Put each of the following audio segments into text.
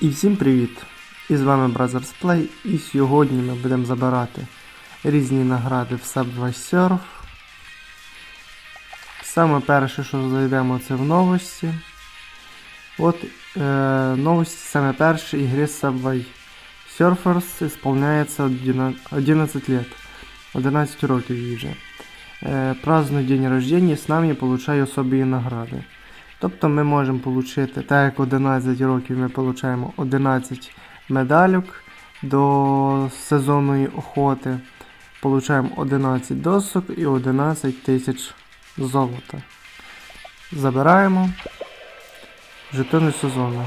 І всім привіт! І з вами Brothers Play, і сьогодні ми будемо забирати різні награди в Subway Surf. Саме перше, що зайдемо, це в новості. От е, новості саме перше ігри Subway Surfers исполняется 11 лет. 11 років вже. Е, праздную день рождения, з нами получаю особі награди. Тобто ми можемо отримати, так як 11 років ми отримуємо 11 медалюк до сезонної охоти. Получаємо 11 досок і 11 тисяч золота. Забираємо жетони сезону.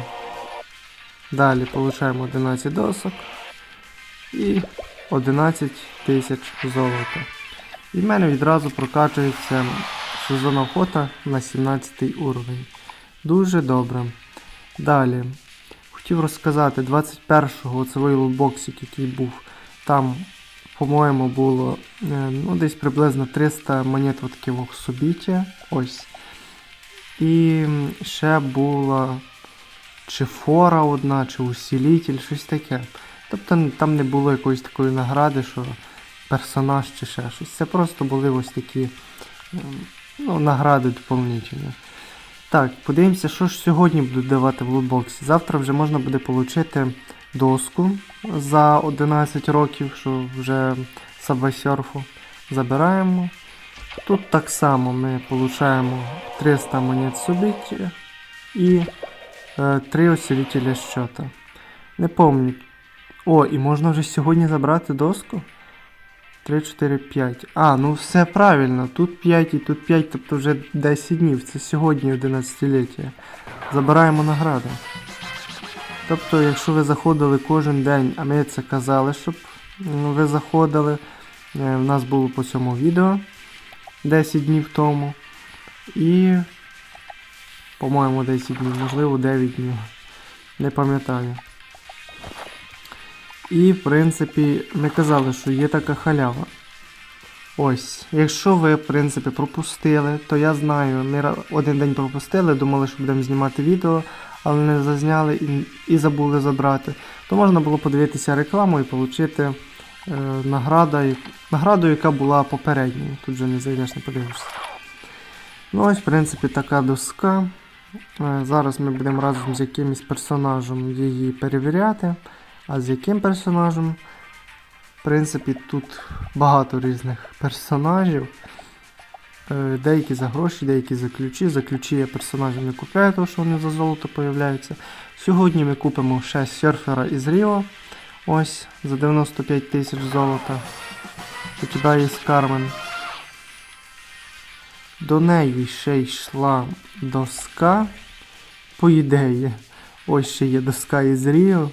Далі получаємо 11 досок і 11 тисяч золота. І в мене відразу прокачується сезон охота на 17 уровень. Дуже добре. Далі. Хотів розказати, 21-го цей лутбоксик, який був, там, по-моєму, було е, ну, десь приблизно 300 монет от такого собіття. Ось. І ще була чи фора одна, чи усилитель, щось таке. Тобто там не було якоїсь такої награди, що персонаж чи ще щось. Це просто були ось такі ем, ну, награди доповнительні. Так, подивимося, що ж сьогодні будуть давати в лутбоксі. Завтра вже можна буде отримати доску за 11 років, що вже сабвайсерфу. Забираємо. Тут так само ми отримуємо 300 монет собиття і е, 3 осілителя щота. Не пам'ятаю. О, і можна вже сьогодні забрати доску? 3, 4, 5. А, ну все правильно. Тут 5 і тут 5, тобто вже 10 днів. Це сьогодні 11-ліття. Забираємо награду. Тобто, якщо ви заходили кожен день, а ми це казали, щоб ну, ви заходили. е, В нас було по цьому відео 10 днів тому. І, по-моєму, 10 днів, можливо 9 днів. Не пам'ятаю. І, в принципі, ми казали, що є така халява. Ось, якщо ви, в принципі, пропустили, то я знаю, ми один день пропустили, думали, що будемо знімати відео, але не зазняли і, і забули забрати, то можна було подивитися рекламу і отримати е, награда, награду, яка була попередньою. Тут вже не зайдеш, не подивишся. Ну ось, в принципі, така доска. Е, Зараз ми будемо разом з якимось персонажем її перевіряти. А з яким персонажем? В принципі, тут багато різних персонажів. Е, Деякі за гроші, деякі за ключі. За ключі я персонажів не купляю, тому що вони за золото появляються. Сьогодні ми купимо ще серфера із Ріо. Ось, за 95 тисяч золота. У тебе є Кармен. До неї ще йшла доска. По ідеї. Ось ще є доска із Ріо.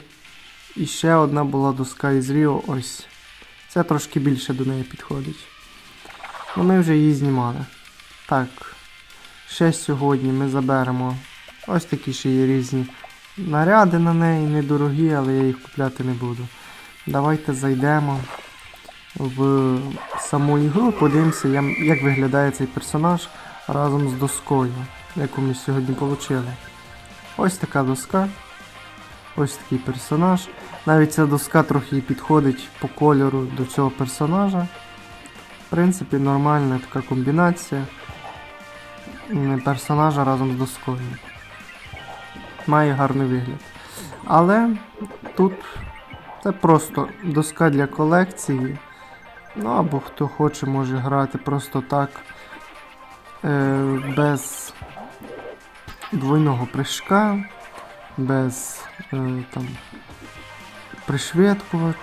І ще одна була доска із Ріо, ось. Це трошки більше до неї підходить. Ну ми вже її знімали. Так. Ще сьогодні ми заберемо ось такі ще є різні наряди на неї, недорогі, але я їх купляти не буду. Давайте зайдемо в саму ігру, подивимося, як виглядає цей персонаж разом з доскою, яку ми сьогодні отримали. Ось така доска. Ось такий персонаж. Навіть ця доска трохи підходить по кольору до цього персонажа. В принципі, нормальна така комбінація персонажа разом з доскою. Має гарний вигляд. Але тут це просто доска для колекції. Ну або хто хоче, може грати просто так. Е, без двойного прыжка, без е, там пришвидкувати.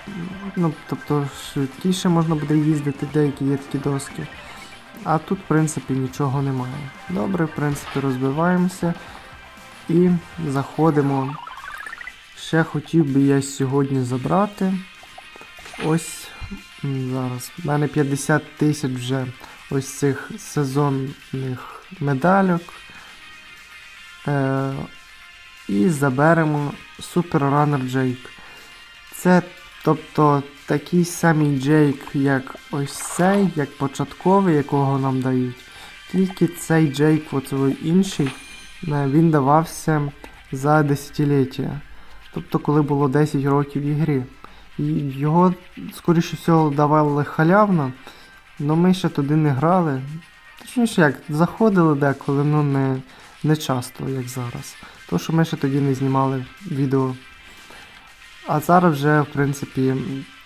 Ну, тобто швидкіше можна буде їздити, деякі є такі доски. А тут, в принципі, нічого немає. Добре, в принципі, розбиваємося і заходимо. Ще хотів би я сьогодні забрати. Ось зараз. У мене 50 тисяч вже ось цих сезонних медальок. Е, і заберемо Super Runner Jake. Це, тобто, такий самий Джейк, як ось цей, як початковий, якого нам дають. Тільки цей Джейк, оцей інший, він давався за десятиліття. тобто коли було 10 років ігри. І його, скоріше всього, давали халявно, але ми ще туди не грали. Точніше як, заходили деколи, ну не, не часто, як зараз. То, що ми ще тоді не знімали відео. А зараз вже, в принципі,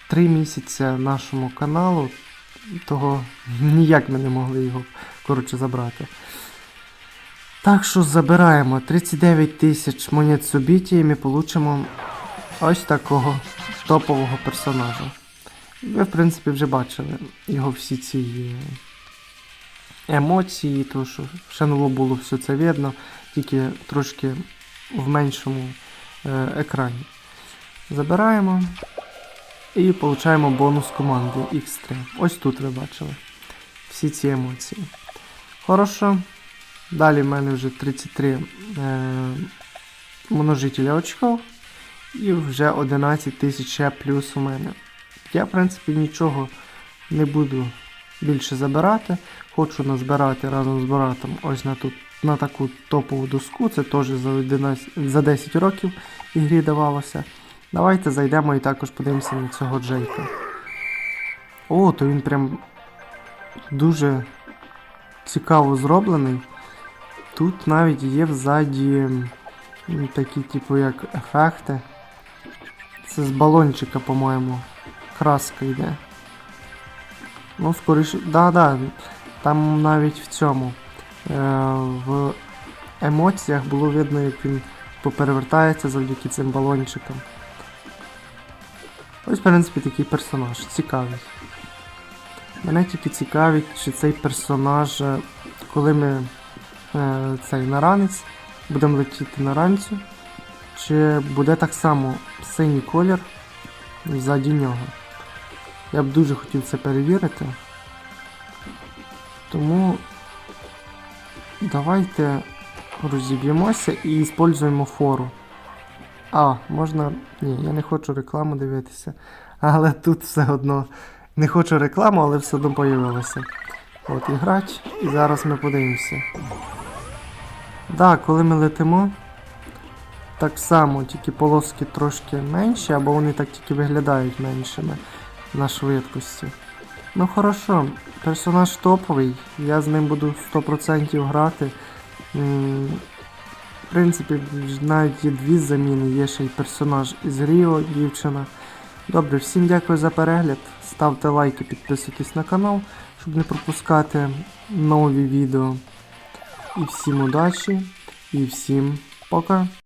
три місяці нашому каналу, того ніяк ми не могли його коротше забрати. Так що забираємо 39 тисяч монет Субіті і ми получимо ось такого топового персонажа. Ви, в принципі, вже бачили його всі ці емоції, то що ще ново було все це видно, тільки трошки в меншому е, екрані. Забираємо і получаємо бонус команди X3. Ось тут ви бачили всі ці емоції. Хорошо. Далі в мене вже 33 е, множителя очков. І вже 11 тисяч плюс у мене. Я, в принципі, нічого не буду більше забирати. Хочу назбирати разом з братом ось на, ту, на таку топову доску. Це теж за, 11, за 10 років ігрі давалося. Давайте зайдемо і також подивимося на цього Джейка. О, то він прям дуже цікаво зроблений. Тут навіть є взаді такі, типу, як ефекти. Це з балончика, по-моєму, краска йде. Ну, скоріше. Да-да. Там навіть в цьому. Е, в емоціях було видно, як він поперевертається завдяки цим балончикам. Ось, в принципі, такий персонаж. Цікавий. Мене тільки цікавить, чи цей персонаж, е, коли ми е, цей на ранець, будемо летіти на ранцю, чи буде так само синій колір ззаді нього. Я б дуже хотів це перевірити. Тому давайте розіб'ємося і спользуємо фору. А, можна. Ні, я не хочу рекламу дивитися. Але тут все одно. Не хочу рекламу, але все одно появилося. От і грач, і зараз ми подивимося. Так, коли ми летимо, так само, тільки полоски трошки менші, або вони так тільки виглядають меншими на швидкості. Ну хорошо, персонаж топовий, я з ним буду 100% грати. В принципі, навіть є дві заміни, є ще й персонаж із Ріо, дівчина. Добре, всім дякую за перегляд. Ставте лайки, підписуйтесь на канал, щоб не пропускати нові відео. І всім удачі, і всім пока.